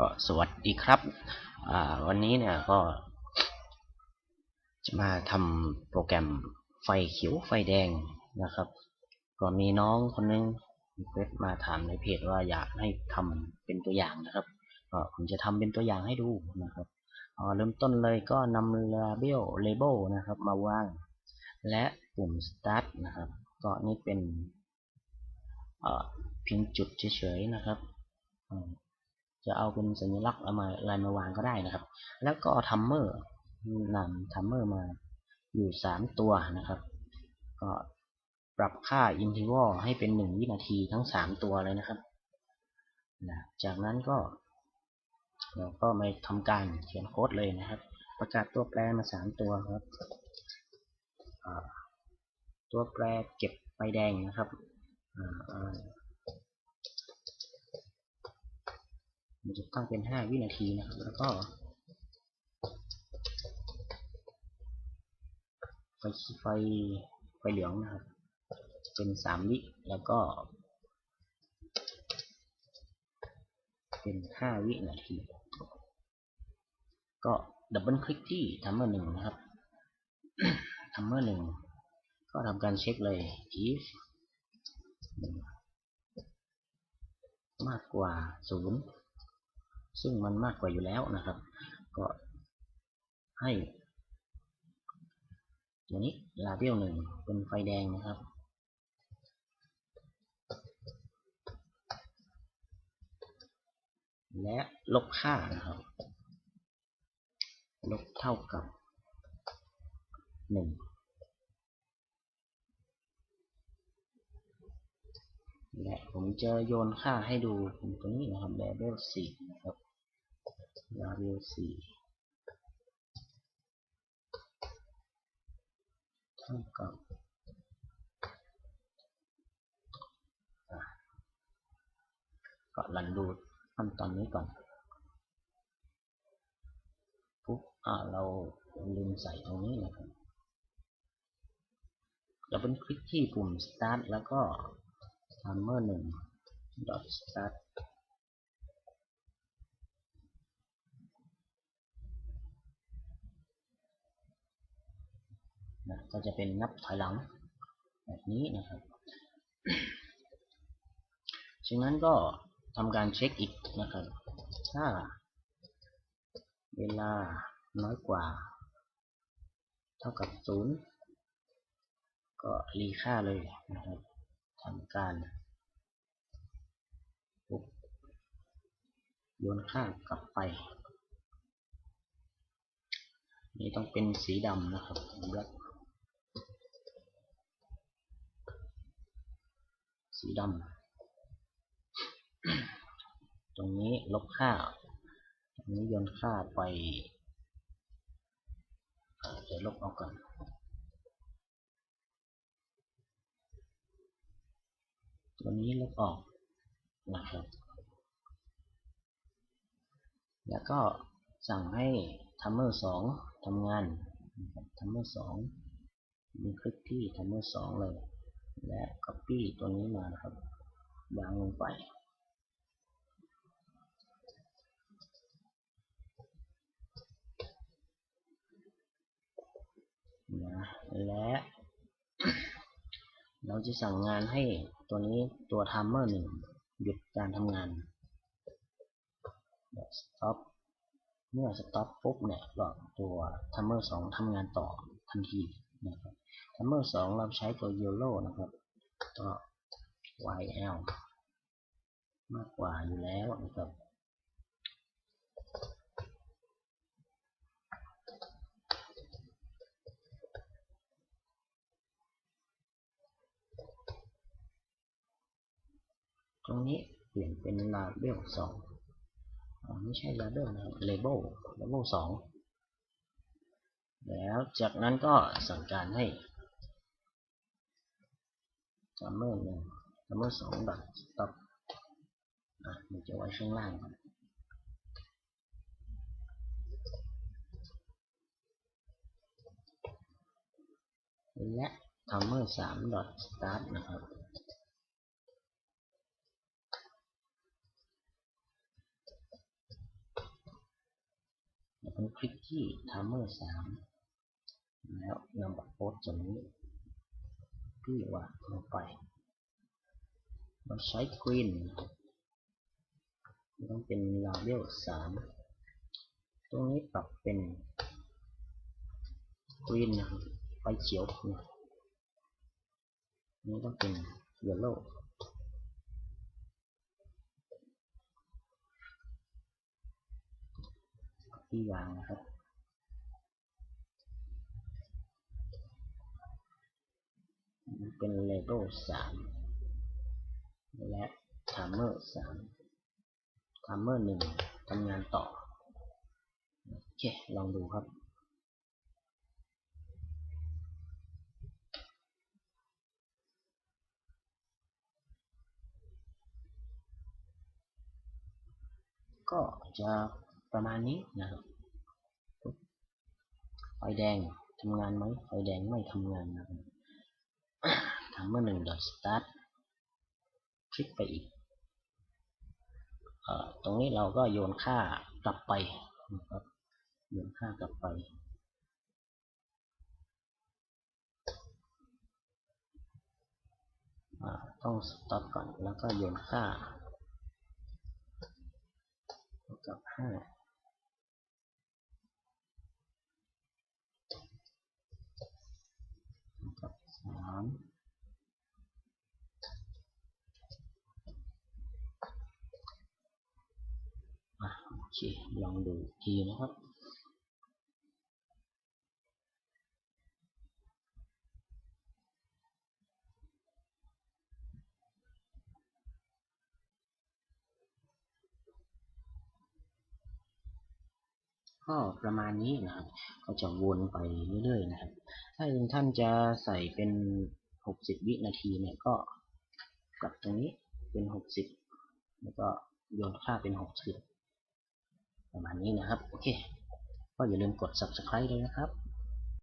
ก็สวัสดีครับ วันนี้เนี่ยก็ จะมาทำโปรแกรมไฟเขียวไฟแดงนะครับ ก็มีน้องคนนึงเฟซมาถามในเพจว่าอยากให้ทำเป็นตัวอย่างนะครับก็ผมจะทำเป็นตัวอย่างให้ดูนะครับเริ่มต้นเลยก็นำ label label นะครับ มาวาง และปุ่ม start นะครับ ก็นี่เป็นเพียงจุดเฉยๆนะครับ จะเอาเป็นสัญลักษณ์อะไรอะไรมาวางก็ได้นะครับ แล้วก็ทัมเมอร์นำทัมเมอร์มาอยู่ 3 ตัวนะครับ ก็ปรับค่าอินทิวอลให้เป็น 1 วินาทีทั้ง 3 ตัวเลยนะครับนะจากนั้นก็เราก็มาทำการเขียนโค้ดเลยนะครับ ประกาศตัวแปรมา 3 ตัวครับ ตัวแปรเก็บไฟแดงนะครับ มันจะตั้งเป็น 5 วินาทีนะครับ แล้วก็ไฟไฟไฟเหลืองนะครับ เป็น 3 วิแล้วก็ เป็น 5 วินาที ก็ดับเบิลคลิกที่ทัมเมอร์หนึ่งนะครับทัมเมอร์หนึ่งก็ทำการเช็คเลย if มากกว่า 0 ซึ่งมันมากกว่าอยู่แล้วนะครับ ก็ให้ ตัวนี้ลาเบลหนึ่งเป็นไฟแดงนะครับและลบค่านะครับ ลบเท่ากับหนึ่งและผมจะโยนค่าให้ดูตรงนี้นะครับ level 4นะครับ level 4เท่ากับก็รันดูขั้นตอนนี้ก่อนปุ๊บอ่าเราลืมใส่ตรงนี้นะครับเราเป็นคลิกที่ปุ่ม start แล้วก็ timer 1 dot start นะก็จะเป็นนับถอยหลังแบบนี้นะครับจากนั้นก็ทำการเช็คอีกนะครับ ถ้าเวลาน้อยกว่า เท่ากับศูนย์ก็รีค่าเลยนะครับทำการโยนค่ากลับไป นี่ต้องเป็นสีดำนะครับ black สีดำตรงนี้ลบค่าตรงนี้โยนค่าไปเดี๋ยวลบออกก่อนตัวนี้ลบออกนะครับ แล้วก็สั่งให้ทัมเมอร์สองทำงานทัมเมอร์สองมีคลิกที่ทัมเมอร์สองเลย และ Copy ตัวนี้มานะครับวางลงไป นะ และ เราจะสั่งงานให้ตัวนี้ตัวทัมเมอร์หนึ่งหยุดการทำงาน stop เมื่อ stop ปุ๊บเนี่ยก็ตัวทัมเมอร์สองทำงานต่อทันทีนะครับ ทัมเมอร์สองเราใช้ตัว yellow นะครับ ก็ yl มากกว่าอยู่แล้วนะครับตรงนี้เปลี่ยนเป็น label 2ไม่ใช่ label นะ label label 2แล้วจากนั้นก็สั่งการให้ จัมเมอร์หนึ่งจัมเมอร์สองดักสต็อปอะเดี๋จะไว้ข้างล่างและทัมเมอร์สามดอทสตาร์ทนะครับผมคลิกที่ทัมเมอร์สามแล้วนำบัตรโพสต์ตรงนี้ พี่วางลงไปเราใช้กรีนต้องเป็นลาเบลสามตรงนี้ปรับเป็นกรีนนะครับไฟเขียวนะนี่ต้องเป็น yellow ที่วางนะครับ เป็นเลเวลสามและทามเมอร์สามทามเมอร์หนึ่งทำงานต่อ โอเค ลองดูครับก็จะประมาณนี้นะครับไฟแดงทำงานไหมไฟแดงไม่ทำงานนะครับ ทำเมื่อหนึ่งดอทสตาร์ทคลิกไปอีกอตรงนี้เราก็โยนค่ากลับไปนะครับโยนค่ากลับไป ต้องสต็อปก่อนแล้วก็โยนค่าเท่ากับห้ากับสามอะโอเค ลองดูทีนะครับ ก็ประมาณนี้นะครับ ก็จะวนไปเรื่อยๆนะครับ ถ้าท่านจะใส่เป็น 60 วินาทีเนี่ยก็ปรับตรงนี้เป็น 60 แล้วก็โยนค่าเป็น 60 ประมาณนี้นะครับ โอเค ก็อย่าลืมกด subscribe ด้วยนะครับ